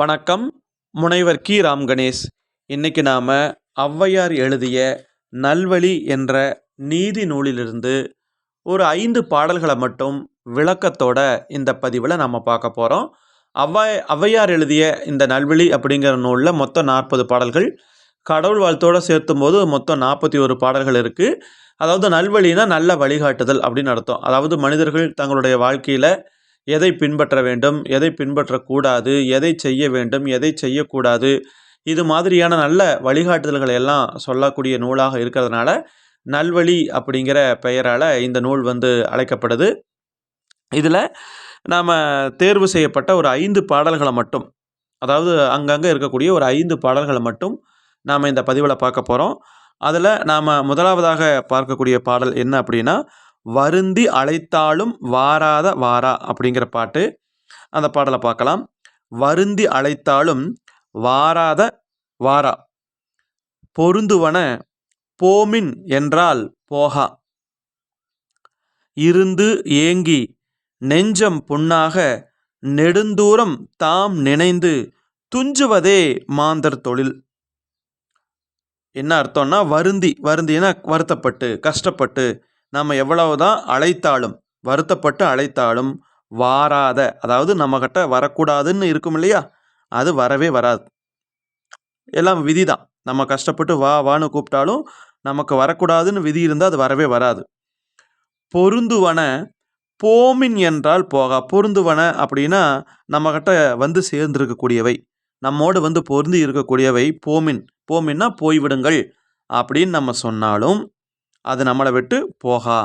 வணக்கம் முனைவர் கி. ராம் கணேஷ். இன்னைக்கு நாம் ஔவையார் எழுதிய நல்வழி என்ற நீதி நூலிலிருந்து ஒரு ஐந்து பாடல்களை மட்டும் விளக்கத்தோட இந்த பதிவில் நம்ம பார்க்க போகிறோம் ஔவை ஔவையார் எழுதிய இந்த நல்வழி அப்படிங்கிற நூலில் மொத்தம் நாற்பது பாடல்கள். கடவுள் வாழ்த்தோடு சேர்த்தும் போது மொத்தம் நாற்பத்தி ஒரு பாடல்கள் இருக்குது அதாவது நல்வழினா நல்ல வழிகாட்டுதல் அப்படின்னு அர்த்தம். அதாவது மனிதர்கள் தங்களுடைய வாழ்க்கையில் எதை பின்பற்ற வேண்டும் எதை பின்பற்றக்கூடாது எதை செய்ய வேண்டும் எதை செய்யக்கூடாது? இது மாதிரியான நல்ல வழிகாட்டுதல்களை எல்லாம் சொல்லக்கூடிய நூலாக இருக்கிறதுனால நல்வழி அப்படிங்கிற பெயரால் இந்த நூல் வந்து அழைக்கப்படுது. இதில் நாம் தேர்வு செய்யப்பட்ட ஒரு ஐந்து பாடல்களை மட்டும் அதாவது அங்கங்கே இருக்கக்கூடிய ஒரு ஐந்து பாடல்களை மட்டும் நாம் இந்த பதிவில் பார்க்க போகிறோம் அதில் நாம் முதலாவதாக பார்க்கக்கூடிய பாடல் என்ன அப்படின்னா வருந்தி அழைத்தாலும் வாராத வாரா அப்படிங்கிற பாட்டு அந்த பாடலை பார்க்கலாம். வருந்தி அழைத்தாலும் வாராத வாரா. பொருந்துவன போமின் என்றால் போகா. இருந்து ஏங்கி நெஞ்சம் புண்ணாக நெடுந்தூரம் தாம் நினைந்து துஞ்சுவதே மாந்தர் தொழில். என்ன அர்த்தம்னா வருந்தி வருந்தினா வருத்தப்பட்டு கஷ்டப்பட்டு நம்ம எவ்வளவு தான் அழைத்தாலும் வருத்தப்பட்டு அழைத்தாலும் வாராத அதாவது நம்மக்கிட்ட வரக்கூடாதுன்னு இருக்கும் இல்லையா? அது வரவே வராது. எல்லாம் விதி தான் நம்ம கஷ்டப்பட்டு வா வான்னு கூப்பிட்டாலும் நமக்கு வரக்கூடாதுன்னு விதி இருந்தால் அது வரவே வராது. பொருந்துவன போமின் என்றால் போகா. பொருந்துவன அப்படின்னா நம்மக்கிட்ட வந்து சேர்ந்திருக்கக்கூடியவை. நம்மோடு வந்து பொருந்தி இருக்கக்கூடியவை போமின். போமின்னா போய்விடுங்கள் அப்படின்னு நம்ம சொன்னாலும் அது நம்மளை விட்டு போகா.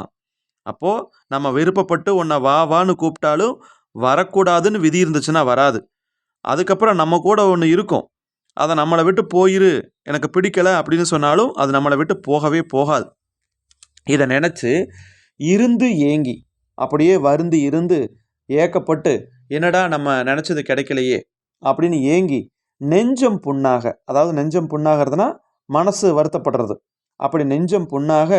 அப்போது நம்ம விருப்பப்பட்டு உன்னை வா வான்னு கூப்பிட்டாலும் வரக்கூடாதுன்னு விதி இருந்துச்சுன்னா வராது. அதுக்கப்புறம் நம்ம கூட ஒன்று இருக்கும். அதை நம்மளை விட்டு போயிரு எனக்கு பிடிக்கலை அப்படின்னு சொன்னாலும் அது நம்மளை விட்டு போகவே போகாது. இதை நினச்சி இருந்து ஏங்கி அப்படியே வருந்து இருந்து ஏக்கப்பட்டு என்னடா நம்ம நினச்சது கிடைக்கலையே அப்படின்னு ஏங்கி நெஞ்சம் புண்ணாக அதாவது நெஞ்சம் புண்ணாகிறதுனா மனசு வருத்தப்படுறது. அப்படி நெஞ்சம் புண்ணாக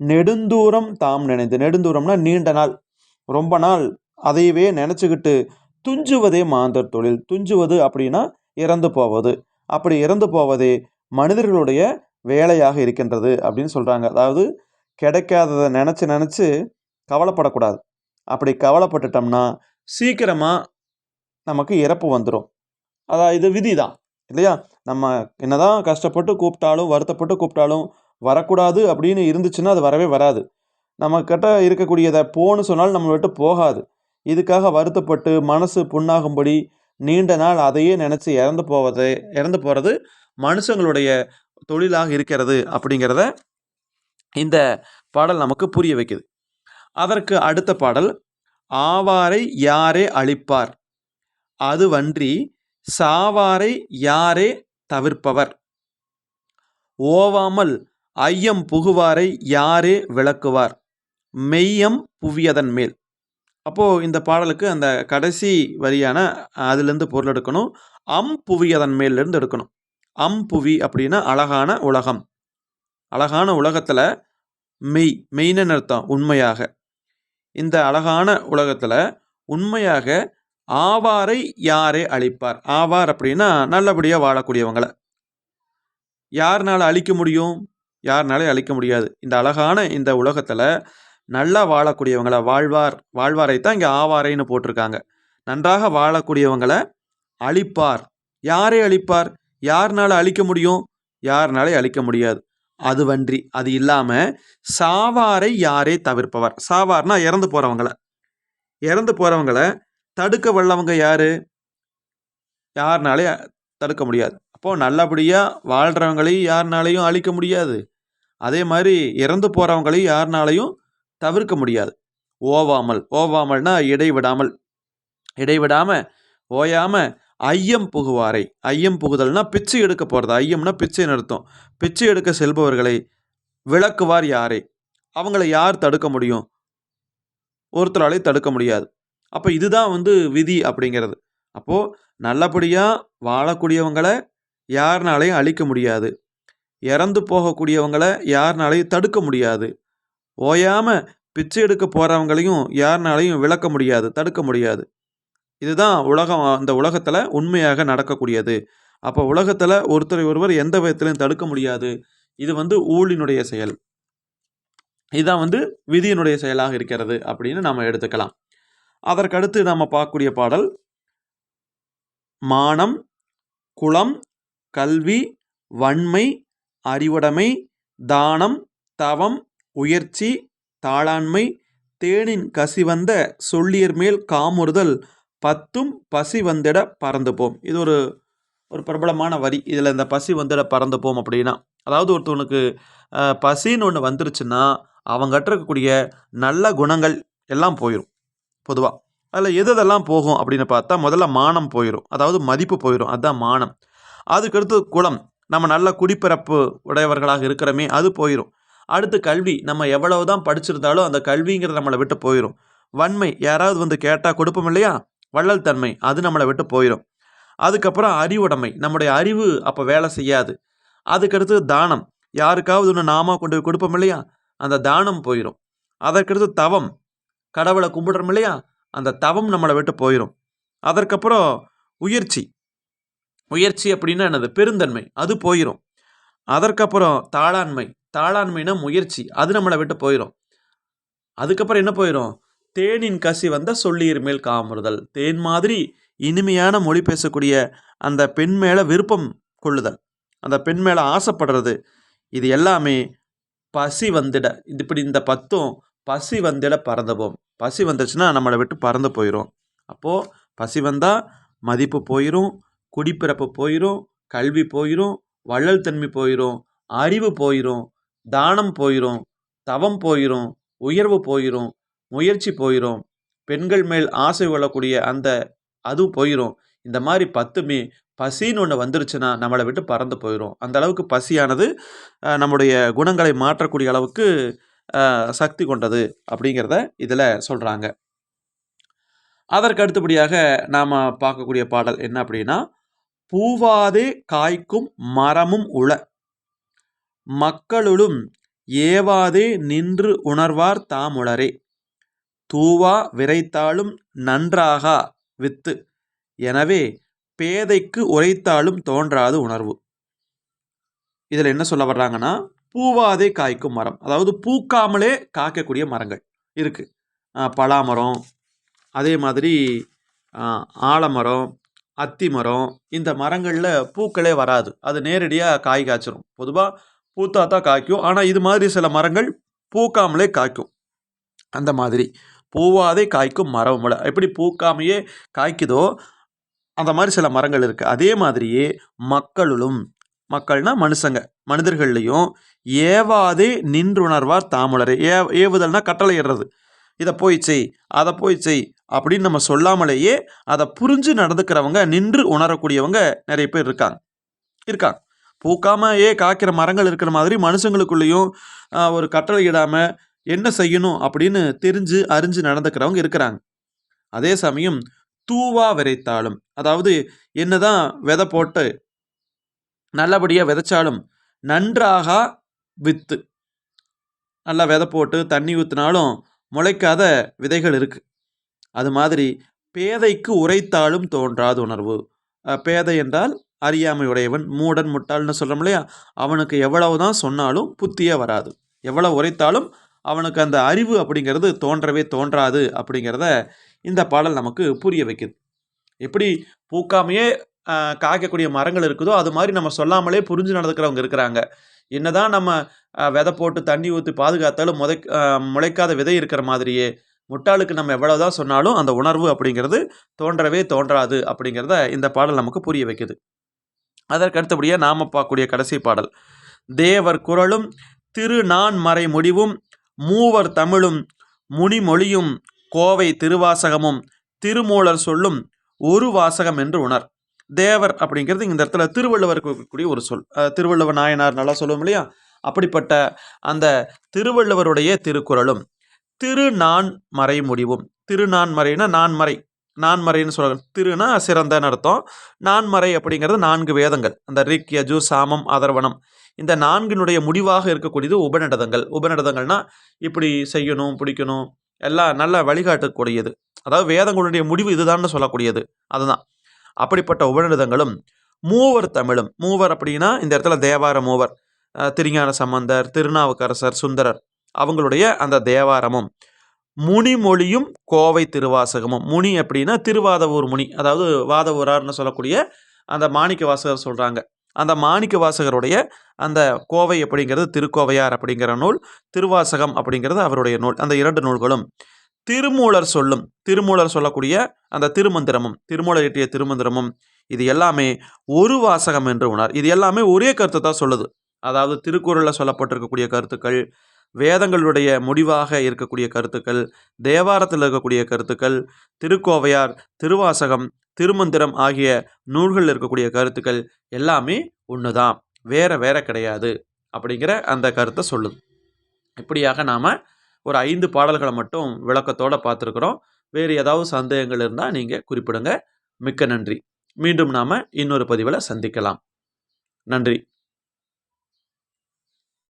நெடுந்தூரம் தாம் நினைந்து நெடுந்தூரம்னா நீண்ட நாள் ரொம்ப நாள் அதையவே நினச்சிக்கிட்டு துஞ்சுவதே மாந்தர் தொழில். துஞ்சுவது அப்படின்னா இறந்து போவது. அப்படி இறந்து போவதே மனிதர்களுடைய வேலையாக இருக்கின்றது அப்படின்னு சொல்கிறாங்க அதாவது கிடைக்காததை நினச்சி நினச்சி கவலைப்படக்கூடாது. அப்படி கவலைப்பட்டுட்டோம்னா சீக்கிரமாக நமக்கு இறப்பு வந்துடும் அதான் இது விதி தான் இல்லையா? நம்ம என்னதான் கஷ்டப்பட்டு கூப்பிட்டாலும் வருத்தப்பட்டு கூப்பிட்டாலும் வரக்கூடாது அப்படின்னு இருந்துச்சுன்னா அது வரவே வராது. நம்மக்கிட்ட இருக்கக்கூடியதை போன்னு சொன்னாலும் நம்மளை விட்டு போகாது. இதுக்காக வருத்தப்பட்டு மனசு புண்ணாகும்படி நீண்ட நாள் அதையே நினச்சி இறந்து போவது இறந்து போகிறது மனுஷங்களுடைய தொழிலாக இருக்கிறது அப்படிங்கிறத இந்த பாடல் நமக்கு புரிய வைக்குது. அதற்கு அடுத்த பாடல் ஆவாரை யாரே அழிப்பார்? அதுவன்றி சாவாரை யாரே தவிர்ப்பவர்? ஓவாமல் ஐயம் புகுவாரை யாரே விளக்குவார்? மெய்யம் புவியதன் மேல். அப்போது இந்த பாடலுக்கு அந்த கடைசி வரியான அதுலேருந்து பொருள் எடுக்கணும். அம் புவியதன் மேலேருந்து எடுக்கணும். அம் புவி அப்படின்னா அழகான உலகம். அழகான உலகத்தில் மெய் மெய்ன்னு அர்த்தம்? உண்மையாக. இந்த அழகான உலகத்தில் உண்மையாக ஆவாரை யாரே அழிப்பார்? ஆவார் அப்படின்னா நல்லபடியாக வாழக்கூடியவங்களை. யார்னால் அழிக்க முடியும்? யாருனாலையும் அழிக்க முடியாது. இந்த அழகான இந்த உலகத்தில் நல்லா வாழக்கூடியவங்களை வாழ்வார் வாழ்வாரை தான் இங்கே ஆவாரைன்னு போட்டிருக்காங்க. நன்றாக வாழக்கூடியவங்களை அழிப்பார். யாரே அழிப்பார்? யாருனால அழிக்க முடியும்? யாருனாலே அழிக்க முடியாது. அது வன்றி அது இல்லாமல் சாவாரை யாரே தவிர்ப்பவர்? சாவார்னா இறந்து போகிறவங்கள இறந்து போகிறவங்கள தடுக்க வல்லவங்க யார்? யாருனாலே தடுக்க முடியாது. அப்போது நல்லபடியாக வாழ்கிறவங்களையும் யாருனாலையும் அழிக்க முடியாது. அதே மாதிரி இறந்து போகிறவங்களையும் யாருனாலையும் தவிர்க்க முடியாது. ஓவாமல். ஓவாமல்னா இடைவிடாமல். இடைவிடாமல் ஓயாமல் ஐயம் புகுவாரை. ஐயம் புகுதல்னா பிச்சு எடுக்க போகிறது ஐயம்னா பிச்சை நிறுத்தம் பிச்சை எடுக்க செல்பவர்களை விளக்குவார் யாரை? அவங்கள யார் தடுக்க முடியும்? ஒருத்தராலே தடுக்க முடியாது. அப்போ இதுதான் வந்து விதி அப்படிங்கிறது. அப்போது நல்லபடியாக வாழக்கூடியவங்களை யாருனாலையும் அழிக்க முடியாது. இறந்து போகக்கூடியவங்களை யாருனாலையும் தடுக்க முடியாது. ஓயாமல் பிச்சை எடுக்க போகிறவங்களையும் யாருனாலையும் விளக்க முடியாது தடுக்க முடியாது. இதுதான் உலகம் அந்த உலகத்தில் உண்மையாக நடக்கக்கூடியது. அப்போ உலகத்தில் ஒருத்தரை ஒருவர் எந்த விதத்திலையும் தடுக்க முடியாது. இது வந்து ஊழினுடைய செயல். இதுதான் வந்து விதியினுடைய செயலாக இருக்கிறது அப்படின்னு நாம் எடுத்துக்கலாம். அதற்கடுத்து நாம் பார்க்கக்கூடிய பாடல் மானம் குளம் கல்வி வன்மை அறிவுடைமை தானம் தவம் உயர்ச்சி தாளாண்மை தேனின் கசிவந்த சொல்லியர் மேல் காமுறுதல் பத்தும் பசி வந்திட பறந்து போம் இது ஒரு ஒரு பிரபலமான வரி. இதில் இந்த பசி வந்திட பறந்துப்போம் அப்படின்னா அதாவது ஒருத்தவனுக்கு பசின்னு ஒன்று வந்துருச்சுன்னா அவங்ககிட்ட இருக்கக்கூடிய நல்ல குணங்கள் எல்லாம் போயிடும் பொதுவாக அதில் எது எதெல்லாம் போகும் அப்படின்னு பார்த்தா முதல்ல மானம் போயிடும் அதாவது மதிப்பு போயிடும் அதுதான் மானம். அதுக்கடுத்து குலம் நம்ம நல்ல குடிப்பிறப்பு உடையவர்களாக இருக்கிறோமே அது போயிடும் அடுத்து கல்வி நம்ம எவ்வளவு தான் படிச்சிருந்தாலும் அந்த கல்விங்கிறது நம்மளை விட்டு போயிடும் வன்மை யாராவது வந்து கேட்டால் கொடுப்போம் இல்லையா? வள்ளல் தன்மை அது நம்மளை விட்டு போயிடும் அதுக்கப்புறம் அறிவுடைமை நம்முடைய அறிவு அப்போ வேலை செய்யாது. அதுக்கடுத்து தானம் யாருக்காவது ஒன்று நாம கொண்டு போய் கொடுப்போம் இல்லையா? அந்த தானம் போயிடும் அதற்கடுத்து தவம் கடவுளை கும்பிடுறோம் இல்லையா? அந்த தவம் நம்மளை விட்டு போயிடும் அதற்கப்புறம் உயர்ச்சி முயற்சி அப்படின்னா என்னது? பெருந்தன்மை. அது போயிடும் அதற்கப்புறம் தாளாண்மை. தாளாண்மைனா முயற்சி. அது நம்மளை விட்டு போயிடும் அதுக்கப்புறம் என்ன போயிடும் தேனின் கசி வந்த சொல்லியர் மேல் காமுறுதல். தேன் மாதிரி இனிமையான மொழி பேசக்கூடிய அந்த பெண் மேலே விருப்பம் கொள்ளுதல். அந்த பெண் மேலே ஆசைப்படுறது. இது எல்லாமே பசி வந்திட. இது இப்படி இந்த பத்தும் பசி வந்திட பறந்துபோம். பசி வந்துச்சுன்னா நம்மளை விட்டு பறந்து போயிடும் அப்போது பசி வந்தால் மதிப்பு போயிடும் குடிப்பிறப்பு போயிடும் கல்வி போயிடும் வள்ளல் தன்மை போயிடும் அறிவு போயிடும் தானம் போயிடும் தவம் போயிடும் உயர்வு போயிடும் முயற்சி போயிடும் பெண்கள் மேல் ஆசை கொள்ளக்கூடிய அந்த அதுவும் போயிடும் இந்த மாதிரி பத்துமே பசின்னு ஒன்று வந்துருச்சுன்னா நம்மளை விட்டு பறந்து போயிடும் அந்த அளவுக்கு பசியானது நம்முடைய குணங்களை மாற்றக்கூடிய அளவுக்கு சக்தி கொண்டது அப்படிங்கிறத இதில் சொல்கிறாங்க அதற்கு அடுத்தபடியாக நாம் பார்க்கக்கூடிய பாடல் என்ன அப்படின்னா பூவாதே காய்க்கும் மரமும் உள. மக்களுளும் ஏவாதே நின்று உணர்வார் தாமுளரே. தூவா விரைத்தாலும் நன்றாகா வித்து. எனவே பேதைக்கு உரைத்தாலும் தோன்றாது உணர்வு. இதில் என்ன சொல்ல வர்றாங்கன்னா பூவாதே காய்க்கும் மரம். அதாவது பூக்காமலே காய்க்கக்கூடிய மரங்கள் இருக்குது பலாமரம் அதே மாதிரி ஆலமரம் அத்தி மரம் இந்த மரங்களில் பூக்களே வராது. அது நேரடியாக காய் காய்ச்சிரும். பொதுவாக பூத்தா தான் காய்க்கும். ஆனால் இது மாதிரி சில மரங்கள் பூக்காமலே காய்க்கும். அந்த மாதிரி. பூவாதே காய்க்கும் மரம் எப்படி பூக்காமையே காய்க்குதோ அந்த மாதிரி சில மரங்கள் இருக்குது அதே மாதிரியே மக்களும் மக்கள்னால் மனுஷங்க. மனிதர்கள்லையும் ஏவாதே நின்றுணர்வார் தாமலரே. ஏ ஏவுதல்னா கட்டளையிடுறது இதை போய் செய் அதை போய் செய் அப்படின்னு நம்ம சொல்லாமலேயே அதை புரிஞ்சு நடந்துக்கிறவங்க நின்று உணரக்கூடியவங்க நிறைய பேர் இருக்காங்க. இருக்காங்க. பூக்காம ஏ காய்க்கிற மரங்கள் இருக்கிற மாதிரி மனுஷங்களுக்குள்ளேயும் ஒரு கட்டளை இடாமல் என்ன செய்யணும் அப்படின்னு தெரிஞ்சு அறிஞ்சு நடந்துக்கிறவங்க இருக்கிறாங்க. அதே சமயம் தூவா விதைத்தாலும் அதாவது என்னதான் விதை போட்டு நல்லபடியாக விதைச்சாலும் நன்றாக வித்து. நல்லா விதை போட்டு தண்ணி ஊற்றினாலும் முளைக்காத விதைகள் இருக்குது அது மாதிரி பேதைக்கு உரைத்தாலும் தோன்றாத உணர்வு. பேதை என்றால் அறியாமை உடையவன் மூடன் முட்டாள்னு சொல்கிறோம் இல்லையா? அவனுக்கு எவ்வளவு தான் சொன்னாலும் புத்தியே வராது. எவ்வளவு உரைத்தாலும் அவனுக்கு அந்த அறிவு அப்படிங்கிறது தோன்றவே தோன்றாது அப்படிங்கிறத இந்த பாடல் நமக்கு புரிய வைக்குது. எப்படி பூக்காமையே காய்க்கக்கூடிய மரங்கள் இருக்குதோ அது மாதிரி நம்ம சொல்லாமலே புரிஞ்சு நடந்துக்கிறவங்க இருக்கிறாங்க. என்னதான் நம்ம விதை போட்டு தண்ணி ஊற்றி பாதுகாத்தாலும் முதை முளைக்காத விதை இருக்கிற மாதிரியே முட்டாளுக்கு நம்ம எவ்வளவுதான் சொன்னாலும் அந்த உணர்வு அப்படிங்கிறது தோன்றவே தோன்றாது அப்படிங்கிறத இந்த பாடல் நமக்கு புரிய வைக்குது. அதற்கு அடுத்தபடியாக நாம் பார்க்கக்கூடிய கடைசி பாடல். தேவர் குரலும் திரு நான் மறை முடிவும் மூவர் தமிழும் முனிமொழியும் கோவை திருவாசகமும் திருமூலர் சொல்லும் ஒரு வாசகம் என்று உணர். தேவர் அப்படிங்கிறது இந்த இடத்துல திருவள்ளுவருக்கு இருக்கக்கூடிய ஒரு சொல். திருவள்ளுவர் நாயனார் நல்லா சொல்லுவோம் இல்லையா? அப்படிப்பட்ட அந்த திருவள்ளுவருடைய திருக்குறளும் திரு நான் மறை முடிவும். திருநான்மறைனா நான்மறை நான்மறைன்னு சொல்கிறாங்க திருனா சிறந்தன்னு அர்த்தம். நான்மறை அப்படிங்கிறது நான்கு வேதங்கள். அந்த ரிக் யஜு சாமம் அதர்வனம். இந்த நான்கினுடைய முடிவாக இருக்கக்கூடியது உபநடதங்கள். உபநடதங்கள்னால் இப்படி செய்யணும் பிடிக்கணும். எல்லாம் நல்லா வழிகாட்டக்கூடியது. அதாவது வேதங்களுடைய முடிவு இதுதான்னு சொல்லக்கூடியது. அதுதான். அப்படிப்பட்ட உபநிடதங்களும் மூவர் தமிழும். மூவர் அப்படின்னா இந்த இடத்துல தேவார மூவர் திருஞான சம்பந்தர் திருநாவுக்கரசர் சுந்தரர். அவங்களுடைய அந்த தேவாரமும். முனிமொழியும் கோவை திருவாசகமும். முனி அப்படின்னா திருவாதவூர் முனி அதாவது வாதவூரார்னு சொல்லக்கூடிய அந்த மாணிக்க வாசகர் சொல்கிறாங்க அந்த மாணிக்க வாசகருடைய அந்த கோவை அப்படிங்கிறது திருக்கோவையார் அப்படிங்கிற நூல் திருவாசகம் அப்படிங்கிறது அவருடைய நூல். அந்த இரண்டு நூல்களும். திருமூலர் சொல்லும் திருமூலர் சொல்லக்கூடிய அந்த திருமந்திரமும் திருமூலர் இயற்றிய திருமந்திரமும் இது எல்லாமே ஒரு வாசகம் என்று உணர். இது எல்லாமே ஒரே கருத்தை தான் சொல்லுது. அதாவது திருக்குறளில் சொல்லப்பட்டிருக்கக்கூடிய கருத்துக்கள் வேதங்களுடைய முடிவாக இருக்கக்கூடிய கருத்துக்கள் தேவாரத்தில் இருக்கக்கூடிய கருத்துக்கள் திருக்கோவையார் திருவாசகம் திருமந்திரம் ஆகிய நூல்களில் இருக்கக்கூடிய கருத்துக்கள் எல்லாமே ஒன்று தான் வேற வேற கிடையாது. அப்படிங்கிற அந்த கருத்தை சொல்லுது. இப்படியாக நாம் ஒரு ஐந்து பாடல்களை மட்டும் விளக்கத்தோடு பார்த்துருக்குறோம். வேறு ஏதாவது சந்தேகங்கள் இருந்தால் நீங்கள் குறிப்பிடுங்க. மிக்க நன்றி. மீண்டும் நாம் இன்னொரு பதிவில் சந்திக்கலாம். நன்றி.